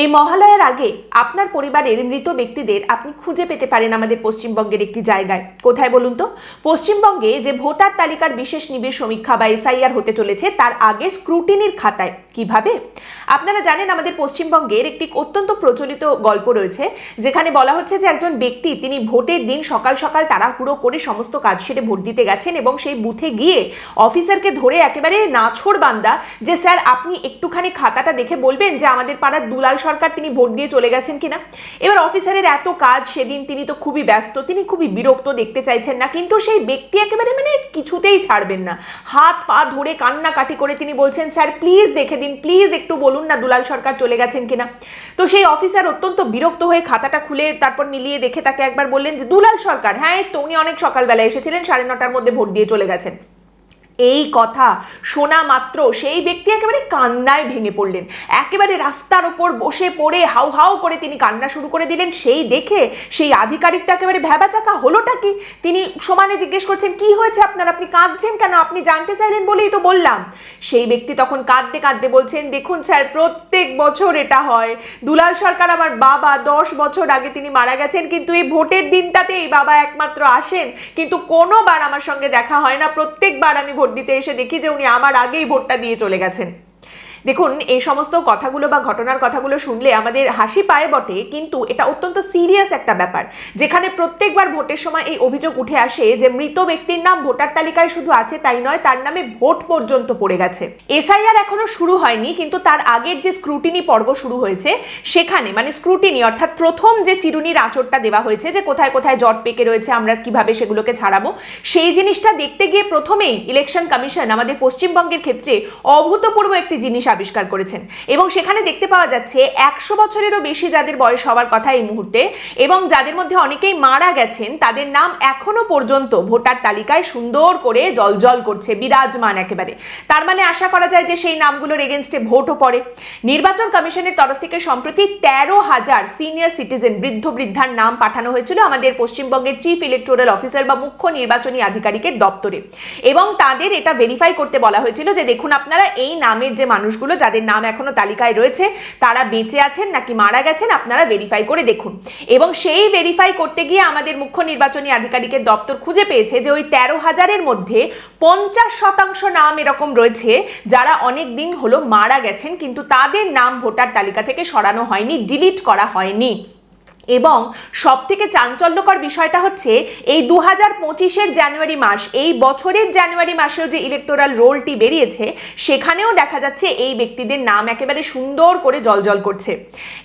এই মহালয়ার আগে আপনার পরিবারের মৃত ব্যক্তিদের আপনি খুঁজে পেতে পারেন আমাদের পশ্চিমবঙ্গের একটি জায়গায়। কোথায় বলুন তো? পশ্চিমবঙ্গে যে ভোটার তালিকার বিশেষ নিবিড় সমীক্ষা বা এসআইআর হতে চলেছে, তার আগে স্ক্রুটিনির খাতায়। কীভাবে? আপনারা জানেন আমাদের পশ্চিমবঙ্গের একটি অত্যন্ত প্রচলিত গল্প রয়েছে, যেখানে বলা হচ্ছে যে একজন ব্যক্তি তিনি ভোটের দিন সকাল সকাল তাড়াহুড়ো করে সমস্ত কাজ সেরে ভোট দিতে গেছেন এবং সেই বুথে গিয়ে অফিসারকে ধরে একেবারে নাছোড় বান্দা যে, স্যার, আপনি একটুখানি খাতাটা দেখে বলবেন যে আমাদের পাড়ার দুলাল সরকার তিনি ভোট দিয়ে চলে গেছেন কিনা? এবার অফিসারের এত কাজ সেদিন তিনি তো খুবই ব্যস্ত, তিনি খুবই বিরক্ত দেখতে চাইছেন না, কিন্তু সেই ব্যক্তি একেবারে মানে কিছুতেই ছাড়বেন না। হাত পা ধরে কান্নাকাটি করে তিনি বলছেন, স্যার প্লিজ দেখে দিন প্লিজ একটু বলুন না দুলাল সরকার চলে গেছেন কিনা? তো সেই অফিসার অত্যন্ত বিরক্ত হয়ে খাতাটা খুলে তারপর মিলিয়ে দেখে তাকে একবার বললেন যে, দুলাল সরকার হ্যাঁ তো উনি অনেক সকালবেলা এসেছিলেন, সাড়ে নটার মধ্যে ভোট দিয়ে চলে গেছেন। এই কথা শোনা মাত্র সেই ব্যক্তি একেবারে কান্নায় ভেঙে পড়লেন। একেবারে রাস্তার ওপর বসে পড়ে হাউ হাউ করে তিনি কান্না শুরু করে দিলেন। সেই দেখে সেই আধিকারিকটা একেবারে ভ্যাবাচাকা হলোটা কি? তিনি সমানে জিজ্ঞেস করছেন, কি হয়েছে আপনার? আপনি কাঁদছেন কেন? আপনি জানতে চাইলেন বলেই তো বললাম। সেই ব্যক্তি তখন কাঁদতে কাঁদতে বলছেন, দেখুন স্যার, প্রত্যেক বছর এটা হয়। দুলাল সরকার আমার বাবা দশ বছর আগে তিনি মারা গেছেন, কিন্তু এই ভোটের দিনটাতে এই বাবা একমাত্র আসেন। কিন্তু কোনোবার আমার সঙ্গে দেখা হয় না। প্রত্যেকবার আমি ভোট দিতে এসে দেখি যে উনি আমার আগেই ভোটটা দিয়ে চলে গেছেন। দেখুন, এই সমস্ত কথাগুলো বা ঘটনার কথাগুলো শুনলে আমাদের হাসি পায় বটে, কিন্তু এটা অত্যন্ত সিরিয়াস একটা ব্যাপার। যেখানে প্রত্যেকবার ভোটের সময় এই অভিযোগ উঠে আসে যে মৃত ব্যক্তির নাম ভোটার তালিকায় শুধু আছে তাই নয়, তার নামে ভোট পর্যন্ত পড়ে গেছে। এসআইআর এখনও শুরু হয়নি, কিন্তু তার আগের যে স্ক্রুটিনি পর্ব শুরু হয়েছে, সেখানে মানে স্ক্রুটিনি অর্থাৎ প্রথম যে চিরুনির আঁচড়টা দেওয়া হয়েছে যে কোথায় কোথায় জট পেকে রয়েছে, আমরা কীভাবে সেগুলোকে ছাড়াবো, সেই জিনিসটা দেখতে গিয়ে প্রথমেই ইলেকশন কমিশন আমাদের পশ্চিমবঙ্গের ক্ষেত্রে অভূতপূর্ব একটি জিনিস আবিষ্কার করেছেন। এবং সেখানে দেখতে পাওয়া যাচ্ছে একশো বছরেরও বেশি যাদের বয়স হওয়ার কথা এই মুহূর্তে এবং যাদের মধ্যে অনেকেই মারা গেছেন, তাদের নাম এখনও পর্যন্ত ভোটার তালিকায় সুন্দর করে জলজল করছে, বিরাজমান একেবারে। তার মানে আশা করা যায় যে সেই নামগুলোর এগেনস্টে ভোটও পড়ে। নির্বাচন কমিশনের তরফ থেকে সম্প্রতি তেরো হাজার সিনিয়র সিটিজেন বৃদ্ধ বৃদ্ধার নাম পাঠানো হয়েছিল আমাদের পশ্চিমবঙ্গের চিফ ইলেকটোরাল অফিসার বা মুখ্য নির্বাচনী আধিকারিকের দপ্তরে। এবং তাদের এটা ভেরিফাই করতে বলা হয়েছিল যে দেখুন আপনারা এই নামের যে মানুষগুলো যাদের নাম এখনও তালিকায় রয়েছে, তারা বেঁচে আছেন নাকি মারা গেছেন আপনারা ভেরিফাই করে দেখুন। এবং সেই ভেরিফাই করতে গিয়ে আমাদের মুখ্য নির্বাচনী আধিকারিকের দপ্তর খুঁজে পেয়েছে যে ওই তেরো হাজারের মধ্যে পঞ্চাশ শতাংশ নাম এরকম রয়েছে যারা অনেক দিন হলো মারা গেছেন, কিন্তু তাদের নাম ভোটার তালিকা থেকে সরানো হয়নি ডিলিট করা হয়নি। এবং সব থেকে চাঞ্চল্যকর বিষয়টা হচ্ছে এই দু হাজার পঁচিশের জানুয়ারি মাস, এই বছরের জানুয়ারি মাসেও যে ইলেকটোরাল রোলটি বেরিয়েছে, সেখানেও দেখা যাচ্ছে এই ব্যক্তিদের নাম একেবারে সুন্দর করে জলজল করছে।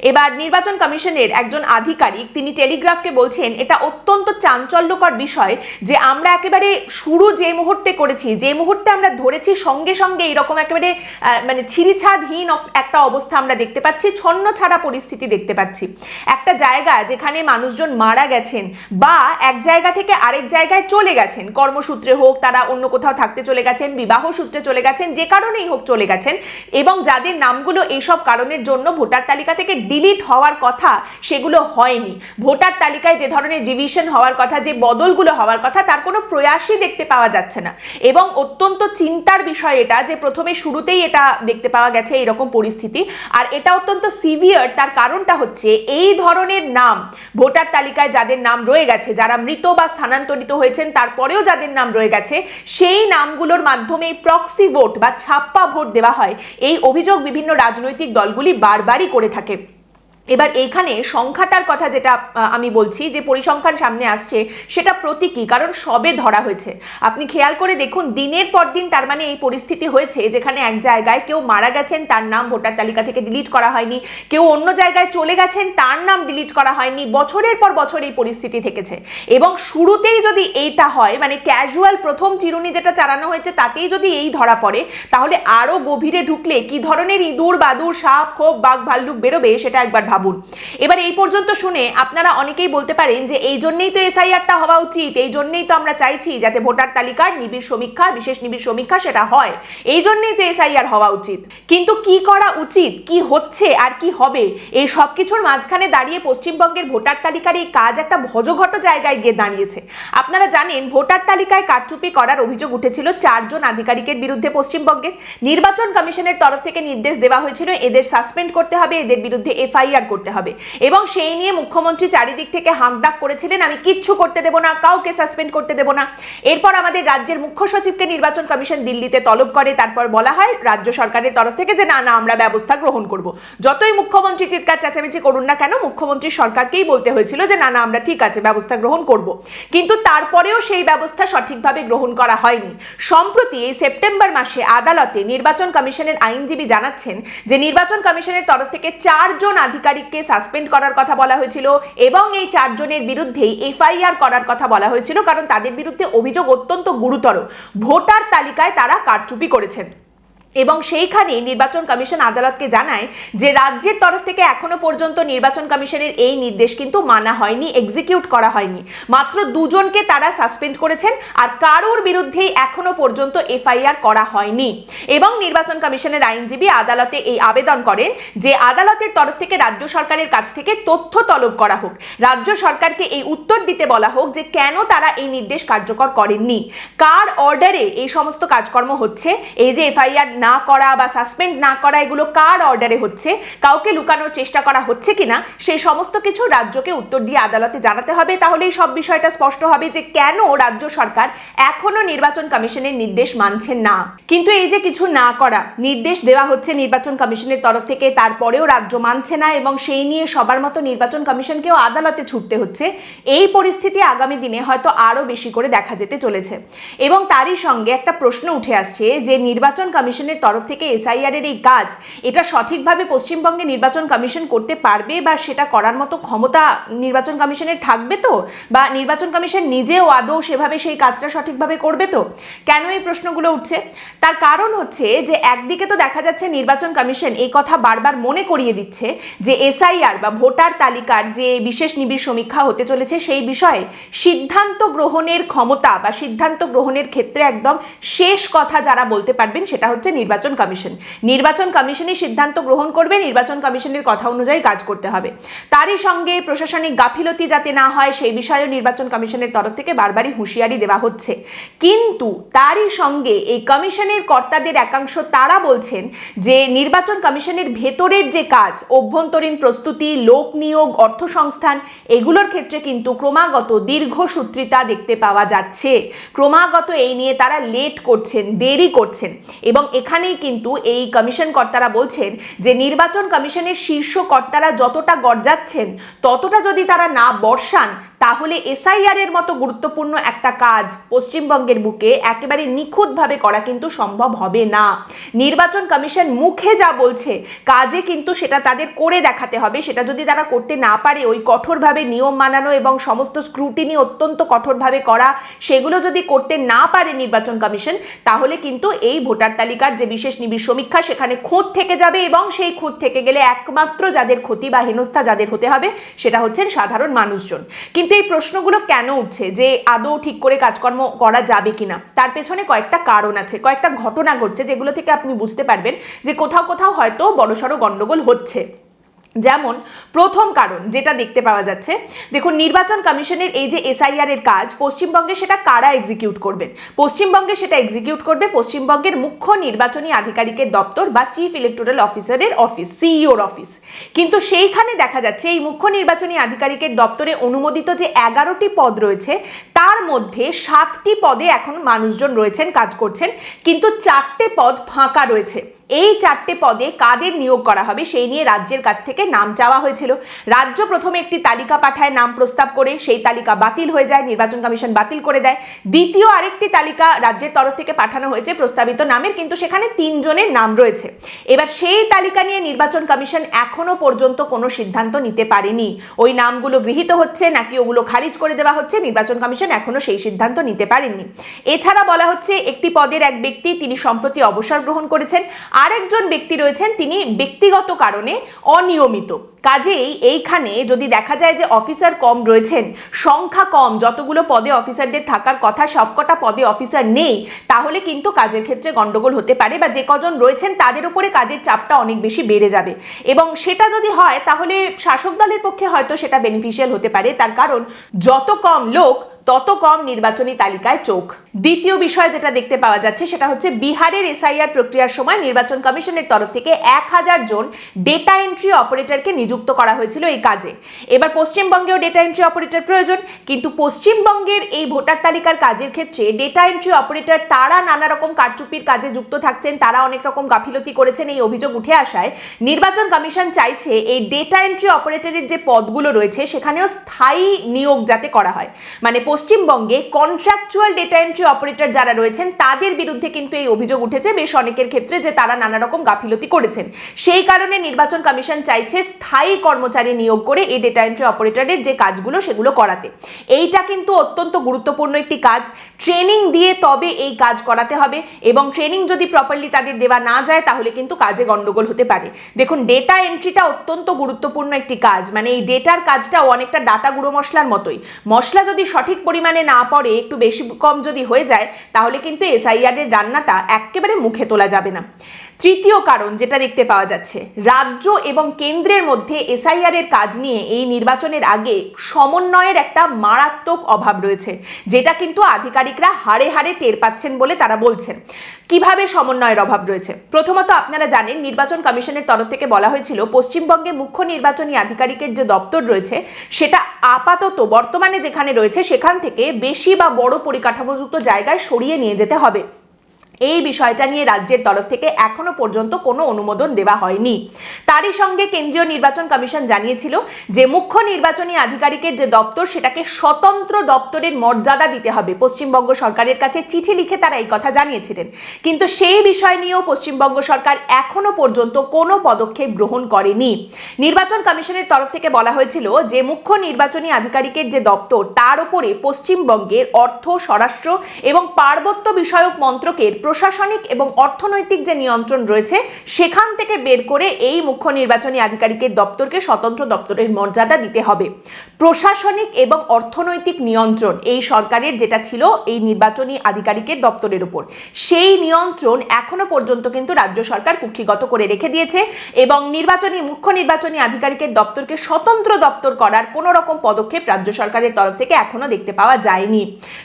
এবার নির্বাচন কমিশনের একজন আধিকারিক তিনি টেলিগ্রাফকে বলছেন, এটা অত্যন্ত চাঞ্চল্যকর বিষয় যে আমরা একেবারে শুরু যে মুহূর্তে করেছি, যে মুহূর্তে আমরা ধরেছি সঙ্গে সঙ্গে এইরকম একেবারে মানে ছিঁড়িছাদহীন একটা অবস্থা আমরা দেখতে পাচ্ছি, ছন্ন ছাড়া পরিস্থিতি দেখতে পাচ্ছি। একটা জায়গা যেখানে মানুষজন মারা গেছেন বা এক জায়গা থেকে আরেক জায়গায় চলে গেছেন, কর্মসূত্রে হোক তারা অন্য কোথাও থাকতে চলে গেছেন, বিবাহ সূত্রে চলে গেছেন, যে কারণেই হোক চলে গেছেন এবং যাদের নামগুলো এইসব কারণের জন্য ভোটার তালিকা থেকে ডিলিট হওয়ার কথা সেগুলো হয়নি। ভোটার তালিকায় যে ধরনের রিভিশন হওয়ার কথা, যে বদলগুলো হওয়ার কথা তার কোনো প্রয়াসই দেখতে পাওয়া যাচ্ছে না এবং অত্যন্ত চিন্তার বিষয় এটা যে প্রথমে শুরুতেই এটা দেখতে পাওয়া গেছে এরকম পরিস্থিতি। আর এটা অত্যন্ত সিভিয়ার তার কারণটা হচ্ছে এই ধরনের নাম। ভোটার তালিকায় যাদের নাম রয়ে গেছে, যারা মৃত বা স্থানান্তরিত হয়েছেন, তারপরেও যাদের নাম রয়ে গেছে, সেই নামগুলোর মাধ্যমে প্রক্সি ভোট বা ছাপ্পা ভোট দেওয়া হয়। এই অভিযোগ বিভিন্ন রাজনৈতিক দলগুলি বারবারই করে থাকে। এবার এইখানে সংখ্যাটার কথা যেটা আমি বলছি, যে পরিসংখ্যান সামনে আসছে, সেটা প্রতীকী, কারণ সবে ধরা হয়েছে। আপনি খেয়াল করে দেখুন, দিনের পর দিন তার মানে এই পরিস্থিতি হয়েছে, যেখানে এক জায়গায় কেউ মারা গেছেন, তার নাম ভোটার তালিকা থেকে ডিলিট করা হয়নি, কেউ অন্য জায়গায় চলে গেছেন, তার নাম ডিলিট করা হয়নি, বছরের পর বছর এই পরিস্থিতি থেকেছে। এবং শুরুতেই যদি এইটা হয় মানে ক্যাজুয়াল প্রথম চিরুনি যেটা চালানো হয়েছে, তাতেই যদি এই ধরা পড়ে, তাহলে আরও গভীরে ঢুকলে কি ধরনের ইঁদুর, বাদুর, সাপ, খোপ, বাঘ, ভাল্লুক বেরোবে, সেটা একবার ভাবুন। এবার এই পর্যন্ত শুনে আপনারা অনেকেই বলতে পারেন যে এই জন্যই তো এসআইআরটা হওয়া উচিত, এই জন্যই তো আমরা চাইছি যাতে ভোটার তালিকার নিবিড় সমীক্ষা, বিশেষ নিবিড় সমীক্ষা সেটা হয়। এই জন্যই তো এসআইআর হওয়া উচিত। কিন্তু কি করা উচিত, কি হচ্ছে আর কি হবে? এই সব কিছুর মাঝখানে দাঁড়িয়ে পশ্চিমবঙ্গের ভোটার তালিকার এই কাজ একটা ভজঘট জায়গায় গিয়ে দাঁড়িয়েছে। আপনারা জানেন, ভোটার তালিকায় কারচুপি করার অভিযোগ উঠেছিল চারজন আধিকারিকের বিরুদ্ধে পশ্চিমবঙ্গের নির্বাচন কমিশনের তরফ থেকে নির্দেশ দেওয়া হয়েছিল, এদের সাসপেন্ড করতে হবে, এদের বিরুদ্ধে এফআইআর করতে হবে। এবং সেই নিয়ে মুখ্যমন্ত্রী চারিদিক থেকে হাঁকডাক করেছিলেন, আমি কিচ্ছু করতে দেবো না, কাউকে সাসপেন্ড করতে দেবো না। এরপর আমাদের রাজ্যের মুখ্য সচিবকে নির্বাচন কমিশন দিল্লিতে তলব করে, তারপর বলা হয়, রাজ্য সরকারের তরফ থেকে যে না না, আমরা ব্যবস্থা গ্রহণ করব। যতই মুখ্যমন্ত্রী চিৎকার চেঁচামেচি করুন না কেন, মুখ্যমন্ত্রী সরকারকেই বলতে হয়েছিল যে, না না, আমরা ঠিক আছে, ব্যবস্থা গ্রহণ করব। কিন্তু তারপরেও সেই ব্যবস্থা সঠিকভাবে গ্রহণ করা হয়নি। সম্প্রতি এই সেপ্টেম্বর মাসে আদালতে নির্বাচন কমিশনের আইনজীবী জানাচ্ছেন যে, নির্বাচন কমিশনের তরফ থেকে চারজন আধিকারিককে সাসপেন্ড করার কথা বলা হয়েছিল এবং এই চারজনের বিরুদ্ধেই এফআইআর করার কথা বলা হয়েছিল, কারণ তাদের বিরুদ্ধে অভিযোগ অত্যন্ত গুরুতর। ভোটার তালিকায় তারা কারচুপি করেছেন। এবং সেইখানে নির্বাচন কমিশন আদালতকে জানায় যে রাজ্যের তরফ থেকে এখনও পর্যন্ত নির্বাচন কমিশনের এই নির্দেশ কিন্তু মানা হয়নি এক্সিকিউট করা হয়নি। মাত্র দুজনকে তারা সাসপেন্ড করেছেন আর কারোর বিরুদ্ধেই এখনও পর্যন্ত এফআইআর করা হয়নি। এবং নির্বাচন কমিশনের আইনজীবী আদালতে এই আবেদন করেন যে আদালতের তরফ থেকে রাজ্য সরকারের কাছ থেকে তথ্য তলব করা হোক। রাজ্য সরকারকে এই উত্তর দিতে বলা হোক যে কেন তারা এই নির্দেশ কার্যকর করেননি। কার অর্ডারে এই সমস্ত কাজকর্ম হচ্ছে? এই যে এফআইআর না করা বা সাসপেন্ড না করা, এগুলো কার অর্ডারে হচ্ছে? কাউকে লুকানোর চেষ্টা করা হচ্ছে কিনা? সেই সমস্ত কিছু রাজ্যকে উত্তর দিয়ে আদালতে জানাতে হবে। তাহলে এই সব বিষয়টা স্পষ্ট হবে যে কেন রাজ্য সরকার এখনও নির্বাচন কমিশনের নির্দেশ মানছে না। কিন্তু এই যে কিছু না করা, নির্দেশ দেওয়া হচ্ছে নির্বাচন কমিশনের তরফ থেকে, তারপরেও রাজ্য মানছে না এবং সেই নিয়ে সবার মতো নির্বাচন কমিশনকেও আদালতে ছুটতে হচ্ছে, এই পরিস্থিতি আগামী দিনে হয়তো আরও বেশি করে দেখা যেতে চলেছে। এবং তারই সঙ্গে একটা প্রশ্ন উঠে আসছে যে নির্বাচন কমিশনের তরফ থেকে এসআইআর এর এই কাজ, এটা সঠিকভাবে পশ্চিমবঙ্গে নির্বাচন কমিশন করতে পারবে বা সেটা করার মতো ক্ষমতা নির্বাচন কমিশনের থাকবে তো? বা নির্বাচন কমিশন নিজেও আদৌ সেভাবে সেই কাজটা সঠিকভাবে করবে তো? কেন এই প্রশ্নগুলো উঠছে? তার কারণ হচ্ছে যে একদিকে তো দেখা যাচ্ছে নির্বাচন কমিশন এই কথা বারবার মনে করিয়ে দিচ্ছে যে এসআইআর বা ভোটার তালিকার যে বিশেষ নিবিড় সমীক্ষা হতে চলেছে সেই বিষয়ে সিদ্ধান্ত গ্রহণের ক্ষমতা বা সিদ্ধান্ত গ্রহণের ক্ষেত্রে একদম শেষ কথা যারা বলতে পারবেন সেটা হচ্ছে নির্বাচন কমিশন। নির্বাচন কমিশনই সিদ্ধান্ত গ্রহণ করবে, নির্বাচন কমিশনের কথা অনুযায়ী কাজ করতে হবে। তারই সঙ্গে প্রশাসনিক গাফিলতি যাতে না হয়, সেই বিষয়েও নির্বাচন কমিশনের তরফ থেকে বারবারই হুঁশিয়ারি দেওয়া হচ্ছে। কিন্তু তারই সঙ্গে এই কমিশনের কর্তাদের একাংশ তারা বলছেন যে, নির্বাচন কমিশনের ভেতরের যে কাজ, অভ্যন্তরীণ প্রস্তুতি, লোক নিয়োগ, অর্থ সংস্থান, এগুলোর ক্ষেত্রে কিন্তু ক্রমাগত দীর্ঘসূত্রিতা দেখতে পাওয়া যাচ্ছে। ক্রমাগত এই নিয়ে তারা লেট করছেন, দেরি করছেন এবং এখানেই কিন্তু এই কমিশন কর্তারা বলছেন যে নির্বাচন কমিশনের শীর্ষ কর্তারা যতটা গর্জাচ্ছেন, ততটা যদি তারা না বর্ষান, তাহলে এসআইআর এর মতো গুরুত্বপূর্ণ একটা কাজ পশ্চিমবঙ্গের বুকে একেবারে নিখুঁতভাবে করা কিন্তু সম্ভব হবে না। নির্বাচন কমিশন মুখে যা বলছে, কাজে কিন্তু সেটা তাদের করে দেখাতে হবে, সেটা যদি তারা করতে না পারে, ওই কঠোরভাবে নিয়ম মানানো এবং সমস্ত স্ক্রুটিনি অত্যন্ত কঠোরভাবে করা, সেগুলো যদি করতে না পারে নির্বাচন কমিশন, তাহলে কিন্তু এই ভোটার তালিকার যে বিশেষ নিবিড় সমীক্ষা, সেখানে খোঁজ থেকে যাবে এবং সেই খোঁজ থেকে গেলে একমাত্র যাদের ক্ষতি বা হেনস্থা যাদের হতে হবে, সেটা হচ্ছেন সাধারণ মানুষজন। কিন্তু এই প্রশ্নগুলো কেন উঠছে? যে আদৌ ঠিক করে কাজকর্ম করা যাবে কিনা? তার পেছনে কয়েকটা কারণ আছে, কয়েকটা ঘটনা ঘটছে যেগুলো থেকে আপনি বুঝতে পারবেন যে কোথাও কোথাও হয়তো বড়সড় গণ্ডগোল হচ্ছে। যেমন প্রথম কারণ যেটা দেখতে পাওয়া যাচ্ছে, দেখুন নির্বাচন কমিশনের এই যে এসআইআর এর কাজ, পশ্চিমবঙ্গে সেটা কারা এক্সিকিউট করবেন? পশ্চিমবঙ্গে সেটা এক্সিকিউট করবে পশ্চিমবঙ্গের মুখ্য নির্বাচনী আধিকারিকের দপ্তর বা চিফ ইলেকটোরাল অফিসারের অফিস সিইওর অফিস কিন্তু সেইখানে দেখা যাচ্ছে, এই মুখ্য নির্বাচনী আধিকারিকের দপ্তরে অনুমোদিত যে এগারোটি পদ রয়েছে, তার মধ্যে সাতটি পদে এখন মানুষজন রয়েছেন, কাজ করছেন, কিন্তু চারটে পদ ফাঁকা রয়েছে। এই চারটে পদে কাদের নিয়োগ করা হবে সেই নিয়ে রাজ্যের কাছ থেকে নাম চাওয়া হয়েছিল। রাজ্য প্রথমে একটি তালিকা পাঠায়, নাম প্রস্তাব করে সেই তালিকা বাতিল হয়ে যায়, নির্বাচন কমিশন বাতিল করে দেয়। দ্বিতীয় আরেকটি তালিকা রাজ্যের তরফ থেকে পাঠানো হয়েছে, প্রস্তাবিত নামের, কিন্তু সেখানে তিনজনের নাম রয়েছে। এবার সেই তালিকা নিয়ে নির্বাচন কমিশন এখনও পর্যন্ত কোনো সিদ্ধান্ত নিতে পারেনি। ওই নামগুলো গৃহীত হচ্ছে, নাকি ওগুলো খারিজ করে দেওয়া হচ্ছে, নির্বাচন কমিশন এখনও সেই সিদ্ধান্ত নিতে পারেননি। এছাড়া বলা হচ্ছে, একটি পদের এক ব্যক্তি, তিনি সম্প্রতি অবসর গ্রহণ করেছেন। আরেকজন ব্যক্তি রয়েছেন তিনি ব্যক্তিগত কারণে অনিয়মিত। কাজেই এইখানে যদি দেখা যায় যে অফিসার কম রয়েছেন, সংখ্যা কম, যতগুলো পদে অফিসারদের থাকার কথা সবকটা পদে অফিসার নেই, তাহলে কিন্তু কাজের ক্ষেত্রে গন্ডগোল হতে পারে বা যে কজন রয়েছেন তাদের উপরে কাজের চাপটা অনেক বেশি বেড়ে যাবে। এবং সেটা যদি হয়, তাহলে শাসক দলের পক্ষে হয়তো সেটা বেনিফিশিয়াল হতে পারে, তার কারণ যত কম লোক, তত কম নির্বাচনী তালিকায় চোখ। দ্বিতীয় বিষয় যেটা দেখতে পাওয়া যাচ্ছে, সেটা হচ্ছে বিহারের এসআইআর প্রক্রিয়ার সময় নির্বাচন কমিশনের তরফ থেকে এক হাজার জন ডেটা এন্ট্রি অপারেটরকে নিযুক্ত করা হয়েছিল এই কাজে। এবার পশ্চিমবঙ্গেও ডেটা এন্ট্রি অপারেটর প্রয়োজন, কিন্তু পশ্চিমবঙ্গের এই ভোটার তালিকার কাজের ক্ষেত্রে ডেটা এন্ট্রি অপারেটর তারা নানা রকম কারচুপির কাজে যুক্ত থাকছেন, তারা অনেক রকম গাফিলতি করেছেন এই অভিযোগ উঠে আসায়। নির্বাচন কমিশন চাইছে এই ডেটা এন্ট্রি অপারেটরের যে পদগুলো রয়েছে, সেখানেও স্থায়ী নিয়োগ যাতে করা হয়। মানে পশ্চিমবঙ্গে কন্ট্রাকচুয়াল ডেটা এন্ট্রি অপারেটর যারা রয়েছেন, তাদের বিরুদ্ধে কিন্তু এই অভিযোগ উঠেছে, বেশ অনেকের ক্ষেত্রে যে তারা নানা রকম গাফিলতি করেছেন। সেই কারণে নির্বাচন কমিশন চাইছে স্থায়ী কর্মচারী নিয়োগ করে এই ডেটা এন্ট্রি অপারেটরের যে কাজগুলো সেগুলো করাতে। এইটা কিন্তু অত্যন্ত গুরুত্বপূর্ণ একটি কাজ। ট্রেনিং দিয়ে তবে এই কাজ করাতে হবে এবং ট্রেনিং যদি প্রপারলি তাদের দেওয়া না যায় তাহলে কিন্তু কাজে গন্ডগোল হতে পারে। দেখুন ডেটা এন্ট্রিটা অত্যন্ত গুরুত্বপূর্ণ একটি কাজ। মানে এই ডেটার কাজটাও অনেকটা ডাটা গুঁড়ো মশলার মতোই। মশলা যদি সঠিক পরিমাণে না পড়ে, একটু বেশি কম যদি হয়ে যায়, তাহলে কিন্তু এসআইআর এর রান্নাটা একেবারে মুখে তোলা যাবে না। তৃতীয় কারণ যেটা দেখতে পাওয়া যাচ্ছে, রাজ্য এবং কেন্দ্রের মধ্যে এসআইআর এর কাজ নিয়ে এই নির্বাচনের আগে সমন্বয়ের একটা মারাত্মক অভাব রয়েছে, যেটা কিন্তু আধিকারিকরা হাড়ে হাড়ে টের পাচ্ছেন বলে তারা বলছেন। কীভাবে সমন্বয়ের অভাব রয়েছে? প্রথমত আপনারা জানেন, নির্বাচন কমিশনের তরফ থেকে বলা হয়েছিল, পশ্চিমবঙ্গে মুখ্য নির্বাচনী আধিকারিকের যে দপ্তর রয়েছে, সেটা আপাতত বর্তমানে যেখানে রয়েছে, সেখান থেকে বেশি বা বড় পরিকাঠামোযুক্ত জায়গায় সরিয়ে নিয়ে যেতে হবে। এই বিষয়টা নিয়ে রাজ্যের তরফ থেকে এখনও পর্যন্ত কোনো অনুমোদন দেওয়া হয়নি। তারই সঙ্গে কেন্দ্রীয় নির্বাচন কমিশন জানিয়েছিল যে মুখ্য নির্বাচনী আধিকারিকের যে দপ্তর, সেটাকে স্বতন্ত্র দপ্তরের মর্যাদা দিতে হবে। পশ্চিমবঙ্গ সরকারের কাছে চিঠি লিখে তারা এই কথা জানিয়েছিলেন। কিন্তু সেই বিষয় নিয়েও পশ্চিমবঙ্গ সরকার এখনও পর্যন্ত কোনো পদক্ষেপ গ্রহণ করেনি। নির্বাচন কমিশনের তরফ থেকে বলা হয়েছিল যে মুখ্য নির্বাচনী আধিকারিকের যে দপ্তর, তার উপরে পশ্চিমবঙ্গের অর্থ, স্বরাষ্ট্র এবং পার্বত্য বিষয়ক মন্ত্রকের প্রশাসনিক এবং অর্থনৈতিক যে নিয়ন্ত্রণ রয়েছে, সেখান থেকে বের করে এই মুখ্য নির্বাচনী আধিকারিকের দপ্তরকে স্বতন্ত্র দপ্তরের মর্যাদা দিতে হবে। প্রশাসনিক এবং অর্থনৈতিক নিয়ন্ত্রণ, এই সরকারের যেটা ছিল এই নির্বাচনী আধিকারিকের দপ্তরের উপর। সেই নিয়ন্ত্রণ এখনও পর্যন্ত কিন্তু রাজ্য সরকার কুক্ষিগত করে রেখে দিয়েছে এবং নির্বাচনী, মুখ্য নির্বাচনী আধিকারিকের দপ্তরকে স্বতন্ত্র দপ্তর করার কোনো রকম পদক্ষেপ রাজ্য সরকারের তরফ থেকে এখনও দেখতে পাওয়া যায়নি।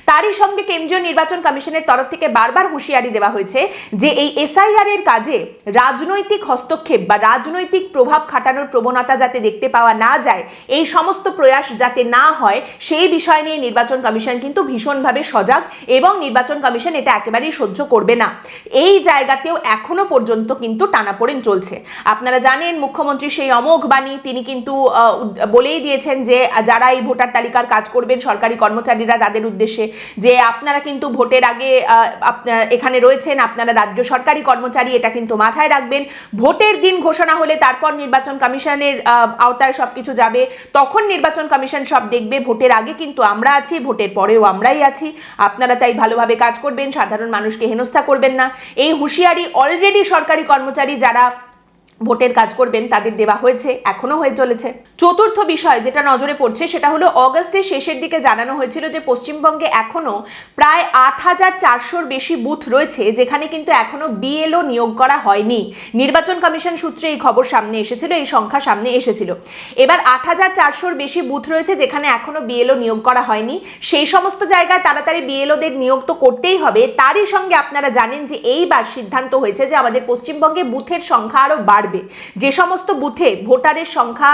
তারই সঙ্গে কেন্দ্রীয় নির্বাচন কমিশনের তরফ থেকে বারবার হুঁশিয়ারি দেওয়া হয়েছে যে এই এসআইআর এর কাজে রাজনৈতিক হস্তক্ষেপ বা রাজনৈতিক প্রভাব খাটানোর প্রবণতা যাতে দেখতে পাওয়া না যায়, এই সমস্ত প্রয়াস যাতে না হয়, সেই বিষয় নিয়ে নির্বাচন কমিশন কিন্তু ভীষণভাবে সজাগ এবং নির্বাচন কমিশন এটা একেবারেই সহ্য করবে না। এই জায়গাতেও এখনও পর্যন্ত কিন্তু টানাপোড়েন চলছে। আপনারা জানেন, মুখ্যমন্ত্রী সেই অমোঘ বাণী, তিনি কিন্তু বলেই দিয়েছেন যে, যারা এই ভোটার তালিকার কাজ করবেন, সরকারি কর্মচারীরা তাদের উদ্দেশ্যে, যে আপনারা কিন্তু ভোটের আগে এখানে রয়েছেন, আপনারা রাজ্য সরকারি কর্মচারী, এটা কিন্তু মাথায় রাখবেন। ভোটের দিন ঘোষণা হলে তারপর নির্বাচন কমিশনের আওতায় সবকিছু যাবে, তখন নির্বাচন কমিশন সব দেখবে ভোটের আগে, কিন্তু আমরা আছি, ভোটের পরেও আমরাই আছি। আপনারা তাই ভালোভাবে কাজ করবেন, সাধারণ মানুষকে হেনস্থা করবেন না। এই হুঁশিয়ারি অলরেডি সরকারি কর্মচারী যারা ভোটের কাজ করবেন, তাদের দেওয়া হয়েছে এখনও হয়ে চলেছে। চতুর্থ বিষয় যেটা নজরে পড়ছে, সেটা হলো অগস্টের শেষের দিকে জানানো হয়েছিল যে পশ্চিমবঙ্গে এখনও প্রায় আট হাজার চারশোর বেশি বুথ রয়েছে, যেখানে কিন্তু এখনও বিএলও নিয়োগ করা হয়নি। নির্বাচন কমিশন সূত্রে এই খবর সামনে এসেছিল, এই সংখ্যা সামনে এসেছিল। এবার আট হাজার চারশোর বেশি বুথ রয়েছে, যেখানে এখনও বিএলও নিয়োগ করা হয়নি। সেই সমস্ত জায়গায় তাড়াতাড়ি বিএলওদের নিয়োগ তো করতেই হবে। তারই সঙ্গে আপনারা জানেন যে এইবার সিদ্ধান্ত হয়েছে যে আমাদের পশ্চিমবঙ্গে বুথের সংখ্যা আরও বাড়বে। যে সমস্ত বুথে ভোটারের সংখ্যা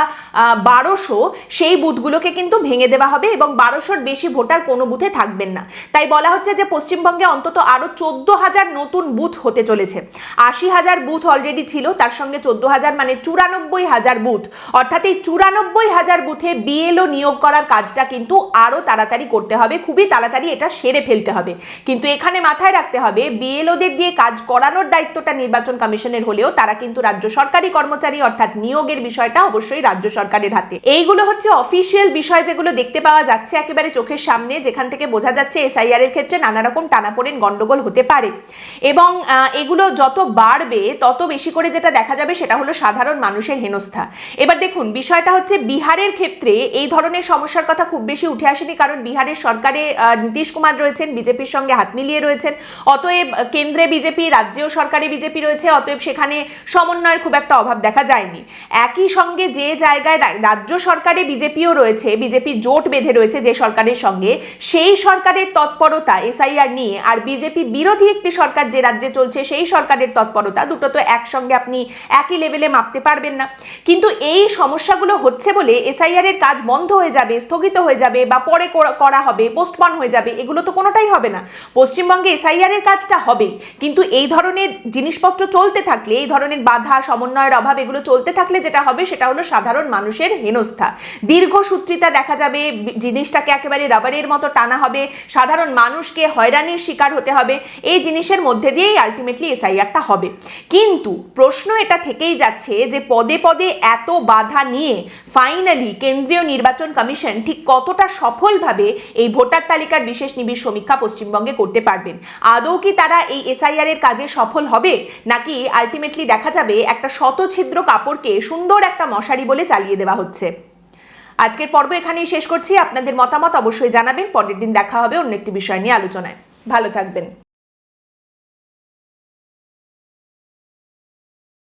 বারোশো সেই বুথগুলোকে কিন্তু ভেঙে দেওয়া হবে এবং বারোশোর বেশি ভোটার কোনো বুথে থাকবেন না। তাই বলা হচ্ছে যে পশ্চিমবঙ্গে অন্তত আরও চোদ্দ হাজার নতুন বুথ হতে চলেছে। আশি হাজার বুথ অলরেডি ছিল, তার সঙ্গে চোদ্দ হাজার মানে চুরানব্বই হাজার বুথ। অর্থাৎ এই চুরানব্বই হাজার বুথে বিএলও নিয়োগ করার কাজটা কিন্তু আরও তাড়াতাড়ি করতে হবে, খুবই তাড়াতাড়ি এটা সেরে ফেলতে হবে। কিন্তু এখানে মাথায় রাখতে হবে, বিএলওদের দিয়ে কাজ করানোর দায়িত্বটা নির্বাচন কমিশনের হলেও তারা কিন্তু রাজ্য সরকারি কর্মচারী অর্থাৎ নিয়োগের বিষয়টা অবশ্যই রাজ্য সরকারের সরকারের হাতে। এইগুলো হচ্ছে অফিসিয়াল বিষয় যেগুলো দেখতে পাওয়া যাচ্ছে একেবারে চোখের সামনে, যেখান থেকে বোঝা যাচ্ছে এসআইআর এর ক্ষেত্রে নানা রকম টানাপোড়েন গন্ডগোল হতে পারে। এবং এগুলো যত বাড়বে, তত বেশি করে যেটা দেখা যাবে সেটা হলো সাধারণ মানুষের হেনস্থা। এবার দেখুন, বিষয়টা হচ্ছে বিহারের ক্ষেত্রে এই ধরনের সমস্যার কথা খুব বেশি উঠে আসেনি, কারণ বিহারের সরকারে নীতিশ কুমার রয়েছেন, বিজেপির সঙ্গে হাত মিলিয়ে রয়েছেন। অতএব কেন্দ্রে বিজেপি, রাজ্যেও সরকারে বিজেপি রয়েছে, অতএব সেখানে সমন্বয়ের খুব একটা অভাব দেখা যায়নি। একই সঙ্গে যে জায়গায় রাজ্য সরকারে বিজেপিও রয়েছে বিজেপি জোট বেঁধে রয়েছে যে সরকারের সঙ্গে। সেই সরকারের তৎপরতা এসআইআর নিয়ে আর বিজেপি বিরোধী একটি সরকার যে রাজ্যে চলছে, সেই সরকারের তৎপরতা দুটো তো একসঙ্গে আপনি একই লেভেলে মাপতে পারবেন না। কিন্তু এই সমস্যাগুলো হচ্ছে বলে এসআইআর এর কাজ বন্ধ হয়ে যাবে, স্থগিত হয়ে যাবে বা পরে করা- করা হবে পোস্টপন হয়ে যাবে, এগুলো তো কোনোটাই হবে না। পশ্চিমবঙ্গে এসআইআর এর কাজটা হবেই কিন্তু এই ধরনের জিনিসপত্র চলতে থাকলে, এই ধরনের বাধা, সমন্বয়ের অভাব এগুলো চলতে থাকলে যেটা হবে সেটা হলো সাধারণ মানুষের হেনস্থা। দীর্ঘসূত্রিতা দেখা যাবে, জিনিসটাকে একেবারে রাবারের মতো টানা হবে, সাধারণ মানুষকে হয়রানির শিকার হতে হবে, এই জিনিসের মধ্যে দিয়েই আলটিমেটলি এসআইআরটা হবে। কিন্তু প্রশ্ন এটা থেকেই যাচ্ছে যে পদে পদে এত বাধা নিয়ে ফাইনালি কেন্দ্রীয় নির্বাচন কমিশন ঠিক কতটা সফলভাবে এই ভোটার তালিকার বিশেষ নিবিড় সমীক্ষা পশ্চিমবঙ্গে করতে পারবেন? আদৌ কি তারা এই এসআইআর এর কাজে সফল হবে? নাকি আলটিমেটলি দেখা যাবে একটা শতছিদ্র কাপড়কে সুন্দর একটা মশারি বলে চালিয়ে দেওয়া হচ্ছে। আজকের পর্ব এখানেই শেষ করছি। আপনাদের মতামত অবশ্যই জানাবেন। পরের দিন দেখা হবে অন্য একটি বিষয় নিয়ে আলোচনায়। ভালো থাকবেন।